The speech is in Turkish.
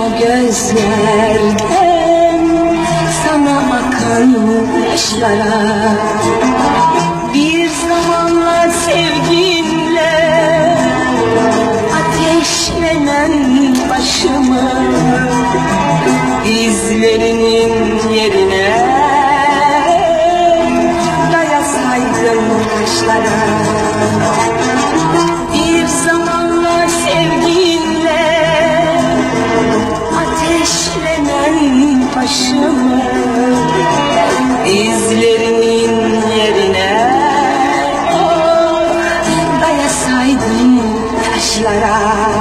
O gözlerden Sana akan yaşlara Bir zamanlar sevginle Ateşlenen başımı Dizlerinin yerine Dayasaydın taşlara la la.